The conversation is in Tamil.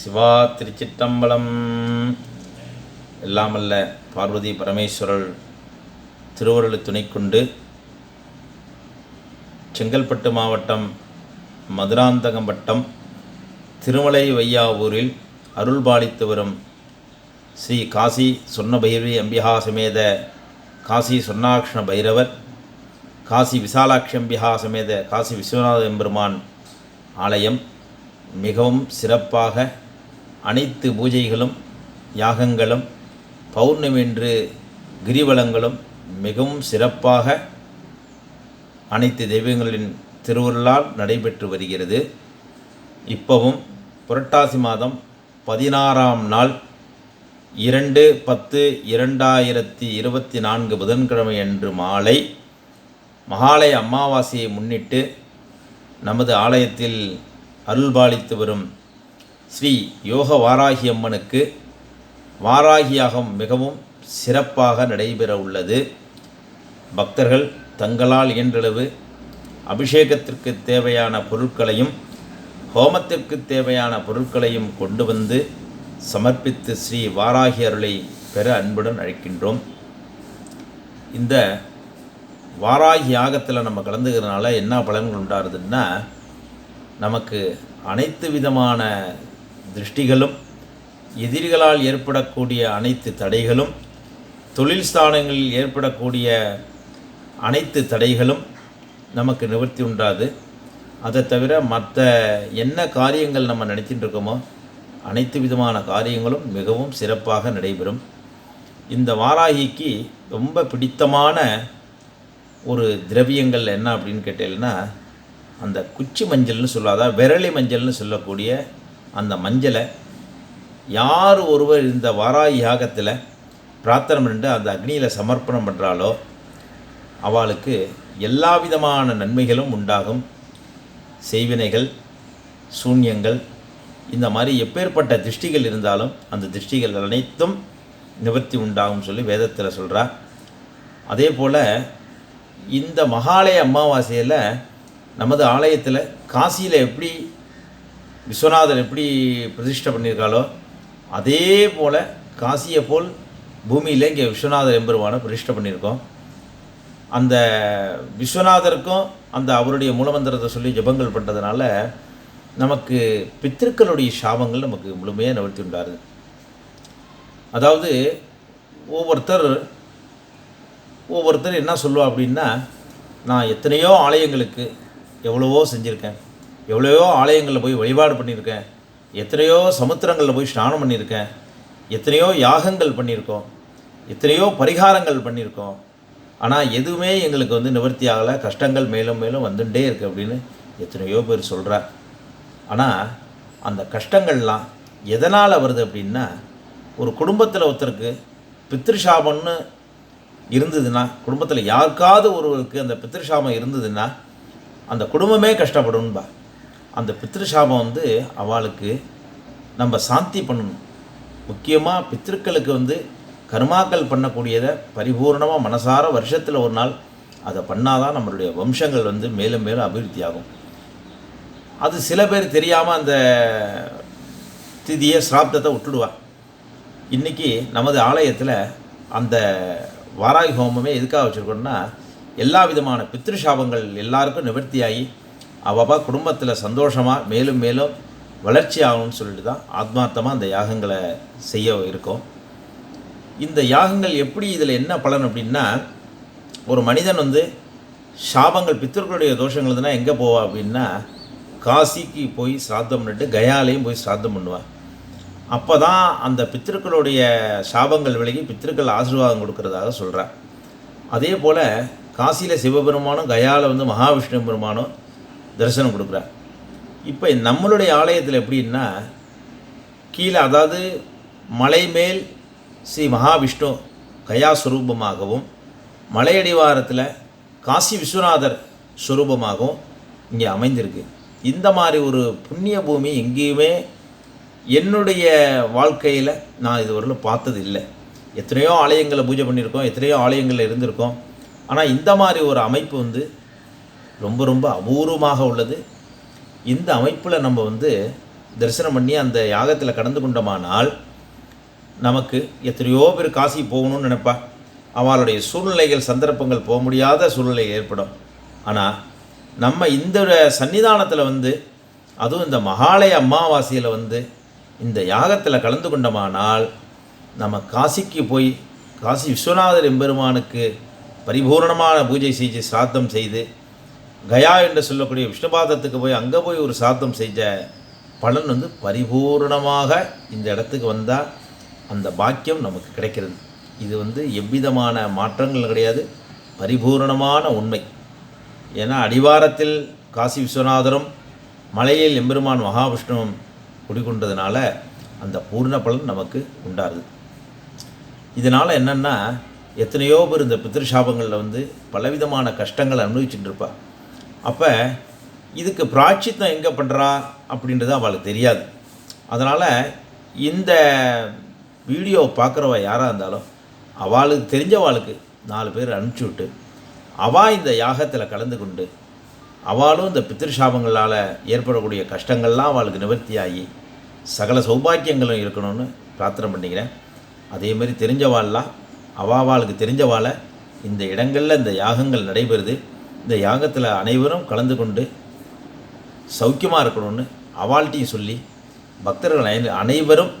சிவா திருச்சிற்றம்பலம். எல்லாமல்ல பார்வதி பரமேஸ்வரர் திருவருளை துணை கொண்டு செங்கல்பட்டு மாவட்டம் மதுராந்தகம் வட்டம் திருமலை வையாவூரில் அருள்பாலித்து வரும் ஸ்ரீ காசி சொன்ன பைரவி அம்பிகா சமேத காசி சொன்னாக்ஷண பைரவர் காசி விசாலாட்சி அம்பிகா சமேத காசி விஸ்வநாத எம்பெருமான் ஆலயம் மிகவும் சிறப்பாக அனைத்து பூஜைகளும் யாகங்களும் பௌர்ணமின்று கிரிவலங்களும் மிகவும் சிறப்பாக அனைத்து தெய்வங்களின் திருவருளால் நடைபெற்று வருகிறது. இப்போவும் புரட்டாசி மாதம் பதினாறாம் நாள் இரண்டு பத்து இரண்டாயிரத்தி இருபத்தி நான்கு புதன்கிழமை அன்று மாலை மகாலய அமாவாசையை முன்னிட்டு நமது ஆலயத்தில் அருள்பாலித்து வரும் ஸ்ரீ யோக வாராகி அம்மனுக்கு வாராகியாகம் மிகவும் சிறப்பாக நடைபெற உள்ளது பக்தர்கள் தங்களால் இயன்றளவு அபிஷேகத்திற்கு தேவையான பொருட்களையும் ஹோமத்திற்கு தேவையான பொருட்களையும் கொண்டு வந்து சமர்ப்பித்து ஸ்ரீ வாராகி அருளை பெற அன்புடன் அழைக்கின்றோம். இந்த வாராகி யாகத்தில் நம்ம கலந்துக்கிறதுனால என்ன பலன்கள் உண்டாருதுன்னா நமக்கு அனைத்து விதமான திருஷ்டிகளும் எதிரிகளால் ஏற்படக்கூடிய அனைத்து தடைகளும் தொழில் ஸ்தானங்களில் ஏற்படக்கூடிய அனைத்து தடைகளும் நமக்கு நிவர்த்தி உண்டாது. அதை தவிர மற்ற என்ன காரியங்கள் நம்ம நினைச்சிட்டு இருக்கோமோ அனைத்து விதமான காரியங்களும் மிகவும் சிறப்பாக நடைபெறும். இந்த வாராகிக்கு ரொம்ப பிடித்தமான ஒரு திரவியங்கள் என்ன அப்படின்னு கேட்டீங்கன்னா அந்த குச்சி மஞ்சள்னு சொல்லாதான் விரலி மஞ்சள்னு சொல்லக்கூடிய அந்த மஞ்சளை யார் ஒருவர் இந்த வாராய் யாகத்தில் பிரார்த்தனை பண்ணிட்டு அந்த அக்னியில் சமர்ப்பணம் பண்ணுறாலோ அவளுக்கு எல்லா விதமான நன்மைகளும் உண்டாகும். செய்வினைகள் சூன்யங்கள் இந்த மாதிரி எப்பேற்பட்ட திருஷ்டிகள் இருந்தாலும் அந்த திருஷ்டிகள் அனைத்தும் நிவர்த்தி உண்டாகும் சொல்லி வேதத்தில் சொல்கிறா அதே போல் இந்த மகாலய அமாவாசையில் நமது ஆலயத்தில் காசியில் எப்படி விஸ்வநாதர் எப்படி பிரதிஷ்டை பண்ணியிருக்காளோ அதே போல் காசியை போல் பூமியில் இங்கே விஸ்வநாதர் எம்பெருமானை பிரதிஷ்டை பண்ணியிருக்கோம். அந்த விஸ்வநாதருக்கும் அந்த அவருடைய மூலமந்திரத்தை சொல்லி ஜபங்கள் பண்ணுறதுனால நமக்கு பித்திருக்களுடைய சாபங்கள் நமக்கு முழுமையாக நிவர்த்தி உண்டாருது அதாவது ஒவ்வொருத்தர் ஒவ்வொருத்தர் என்ன சொல்லுவா அப்படின்னா நான் எத்தனையோ ஆலயங்களுக்கு எவ்வளவோ செஞ்சுருக்கேன். எவ்வளையோ ஆலயங்களில் போய் வழிபாடு பண்ணியிருக்கேன். எத்தனையோ சமுத்திரங்களில் போய் ஸ்நானம் பண்ணியிருக்கேன். எத்தனையோ யாகங்கள் பண்ணியிருக்கோம். எத்தனையோ பரிகாரங்கள் பண்ணியிருக்கோம். ஆனால் எதுவுமே எங்களுக்கு வந்து நிவர்த்தி ஆகலை. கஷ்டங்கள் மேலும் மேலும் வந்துட்டே இருக்குது அப்படின்னு எத்தனையோ பேர் சொல்கிறார் ஆனால் அந்த கஷ்டங்கள்லாம் எதனால் வருது அப்படின்னா ஒரு குடும்பத்தில் ஒருத்தருக்கு பித்ருஷாபம்னு இருந்ததுன்னா குடும்பத்தில் யாருக்காவது ஒருவருக்கு அந்த பித்ருஷாபம் இருந்ததுன்னா அந்த குடும்பமே கஷ்டப்படும்பா அந்த பித்ருஷாபம் வந்து அவளுக்கு நம்ம சாந்தி பண்ணணும். முக்கியமாக பித்திருக்களுக்கு வந்து கர்மாக்கள் பண்ணக்கூடியதை பரிபூர்ணமாக மனசார வருஷத்தில் ஒரு நாள் அதை பண்ணாதான் நம்மளுடைய வம்சங்கள் வந்து மேலும் மேலும் அபிவிருத்தி ஆகும் அது சில பேர் தெரியாமல் அந்த திதியை சிராப்தத்தை விட்டுடுவா. இன்றைக்கி நமது ஆலயத்தில் அந்த வாராகி ஹோமமே எதுக்காக வச்சுருக்கோம்னா எல்லா விதமான பித்ருஷாபங்கள் எல்லாருக்கும் நிவர்த்தியாகி அவள் குடும்பத்தில் சந்தோஷமாக மேலும் மேலும் வளர்ச்சி ஆகணும்னு சொல்லிட்டு தான் ஆத்மார்த்தமாக அந்த யாகங்களை செய்ய இருக்கோம். இந்த யாகங்கள் எப்படி இதில் என்ன பலன் அப்படின்னா ஒரு மனிதன் வந்து சாபங்கள் பித்தர்களுடைய தோஷங்கள் இருந்ததுன்னா எங்கே போவா அப்படின்னா காசிக்கு போய் சிராத்தம் பண்ணிட்டு கயாலையும் போய் சிராத்தம் பண்ணுவான். அப்போ தான் அந்த பித்திருக்களுடைய சாபங்கள் விலகி பித்திருக்கள் ஆசீர்வாதம் கொடுக்கறதாக சொல்கிறார் அதே போல் காசியில் சிவபெருமானும் கயாவில் வந்து மகாவிஷ்ணு பெருமானும் தரிசனம் கொடுக்குறார். இப்போ நம்மளுடைய ஆலயத்தில் எப்படின்னா கீழே அதாவது மலை மேல் ஸ்ரீ மகாவிஷ்ணு கயாஸ்வரூபமாகவும் மலையடிவாரத்தில் காசி விஸ்வநாதர் ஸ்வரூபமாகவும் இங்கே அமைந்திருக்கு. இந்த மாதிரி ஒரு புண்ணிய பூமி எங்கேயுமே என்னுடைய வாழ்க்கையில் நான் இதுவரையிலும் பார்த்தது இல்லை எத்தனையோ ஆலயங்களை பூஜை பண்ணியிருக்கோம் எத்தனையோ ஆலயங்களில் இருந்திருக்கோம். ஆனால் இந்த மாதிரி ஒரு அமைப்பு வந்து ரொம்ப ரொம்ப அபூர்வமாக உள்ளது. இந்த அமைப்பில் நம்ம வந்து தரிசனம் பண்ணி அந்த யாகத்தில் கலந்து கொண்டோமானால் நமக்கு எத்தனையோ பேர் காசி போகணும்னு நினைப்பா. அவளுடைய சூழ்நிலைகள் சந்தர்ப்பங்கள் போக முடியாத சூழ்நிலை ஏற்படும். ஆனால் நம்ம இந்த சன்னிதானத்தில் வந்து அதுவும் இந்த மகாலய அமாவாசையில் வந்து இந்த யாகத்தில் கலந்து கொண்டோமானால் நம்ம காசிக்கு போய் காசி விஸ்வநாதர் எம்பெருமானுக்கு பரிபூரணமான பூஜை செய்து சிராத்தம் செய்து கயா என்று சொல்லக்கூடிய விஷ்ணுபாதத்துக்கு போய் அங்கே போய் ஒரு சாத்தம் செஞ்ச பலன் வந்து பரிபூரணமாக இந்த இடத்துக்கு வந்தால் அந்த பாக்கியம் நமக்கு கிடைக்கிறது. இது வந்து எவ்விதமான மாற்றங்கள் கிடையாது. பரிபூரணமான உண்மை. ஏன்னா அடிவாரத்தில் காசி விஸ்வநாதரும் மலையில் எம்பெருமான் மகாவிஷ்ணுவும் குடிகொண்டதுனால அந்த பூர்ண பலன் நமக்கு உண்டாகுது. இதனால் என்னென்னா எத்தனையோ பேர் இந்த பித்திருஷாபங்களில் வந்து பலவிதமான கஷ்டங்களை அனுபவிச்சுட்டு இருப்பாள் அப்போ இதுக்கு பிராட்சித்தம் எங்கே பண்ணுறா அப்படின்றது அவளுக்கு தெரியாது. அதனால் இந்த வீடியோ பார்க்குறவ யாராக இருந்தாலும் அவளுக்கு தெரிஞ்சவாளுக்கு நாலு பேர் அனுப்பிச்சி விட்டு அவள் இந்த யாகத்தில் கலந்து கொண்டு அவளும் இந்த பித்திருஷாபங்களால் ஏற்படக்கூடிய கஷ்டங்கள்லாம் அவளுக்கு நிவர்த்தியாகி சகல சௌபாக்கியங்களும் இருக்கணும்னு பிரார்த்தனை பண்ணிக்கிறேன். அதே தெரிஞ்சவாள்லாம் அவாவாளுக்கு தெரிஞ்சவாளை இந்த இடங்களில் இந்த யாகங்கள் நடைபெறுது. இந்த யாகத்தில் அனைவரும் கலந்து கொண்டு சௌக்கியமாக இருக்கணும்னு அவாள்கிட்டையும் சொல்லி பக்தர்கள் அனைவரும்